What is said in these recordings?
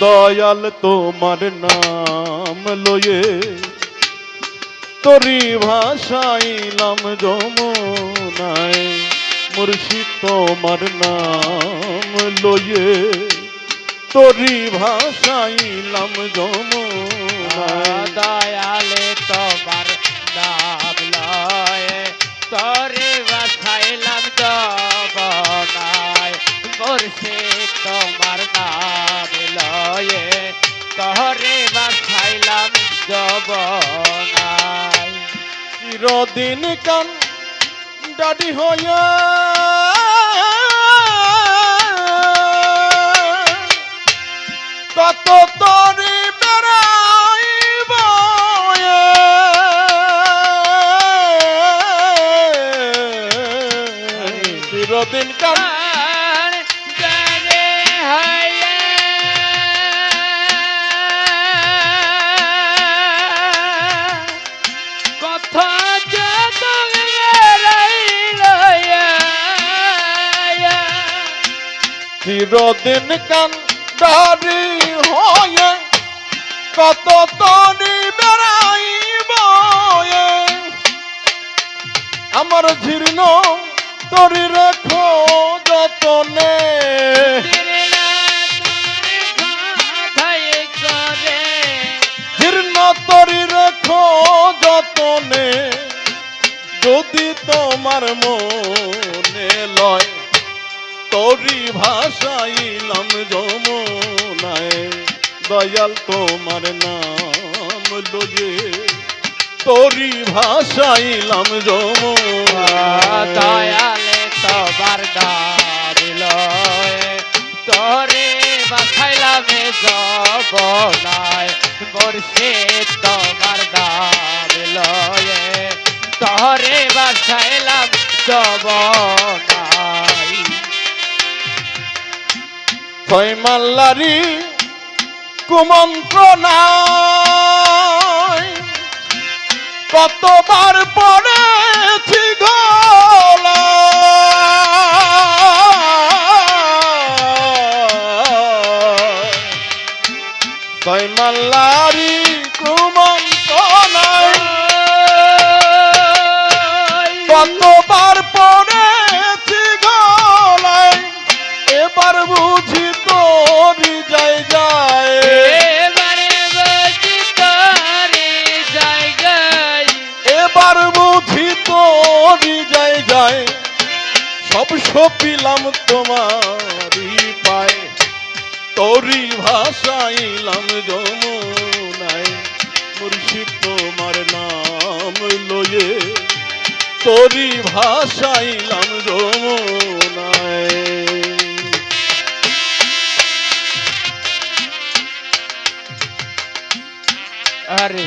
দয়াল তোমার নাম লয়ে তরি ভাষাইলাম যমুনায়। মুর্শিদ তোমার নাম লয়ে তরি ভাষাইলাম যমুনায়। দয়ালে তোমার নাম লয়ে তরে বাসাইলাম জবনায় বর্ষে তোমার চিরদিন কান ডাডি হইয়া কত তরি চিরদিন কান ডাডি হয়ে কত তরি বেড়াইব আমার জীর্ণ তরি রেখো যতনে। জীর্ণ তরি রেখো যতনে। যদি তোমার মনে লয় তরি ভাষাইলাম যমুনায়। দয়াল তোমার নাম লয়ে তরি ভাষাইলাম যমুনায়। দয়ালে সবার দাবিল তোরে বাসাইলাম জবনায় বর্ষে তোমার দাবিল তোরে বাসাইলাম জবনায় ছয় মাল্লারি কুমন্ত্রণায়। কতবার পড়েছি গলা ছয় মাল্লারি কুমন্ত্রণায় তোরি যাই যায়, সব সপিলাম তোমারই পায়। তোরি ভাষাইলাম যমুনায়, মুর্শিদ তোমার নাম লয়ে। তোরি ভাষাইলাম যমুনায়। আরে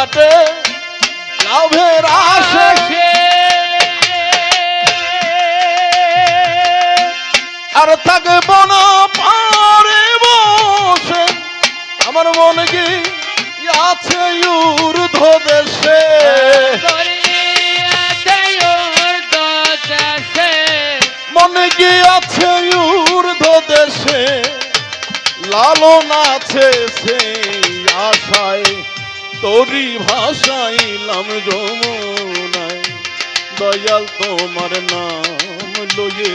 হাটে লাভের আসে আর থাকব না পারে বসে, আমার মনে কি আছে ঊর্ধ্ব দেশে? মনে কি আছে ঊর্ধ্ব দেশে? লালন আছে সেই আশায়। তোরি ভাষাইলাম যমুনায়। দয়াল তোমার নাম লয়ে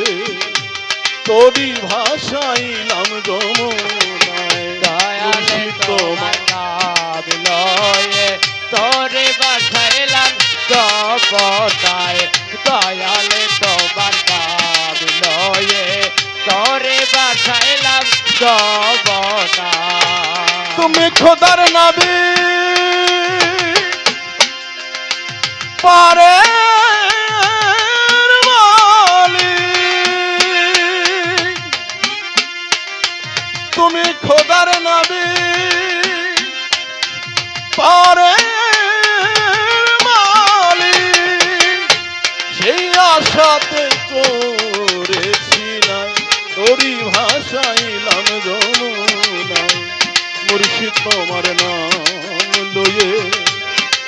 তোরি ভাষাইলাম যমুনায়। দয়াল তোমার নাম লয়ে তোরে ভাষাইলাম জগতায়। দয়াল তোমার নাম লয়ে তোরে ভাষাইলাম জগতায়। তুমি খোদার নাবী। পারে তুমি খোদার নবী, পারে সেই আশাতে করেছিলাম তোরই ভাষাইলাম যমুনায় মুর্শিদ তোমার নাম লয়ে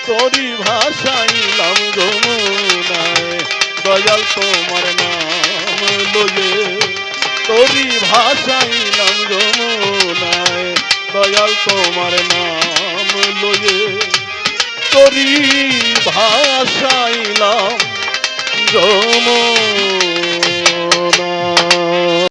তোরি ভাসাইলাম যমুনায়। দয়াল তোমার নাম লয়ে তোরি ভাসাইলাম যমুনায়। দয়াল তোমার নাম লয়ে তোরি ভাষাইলাম যমুনা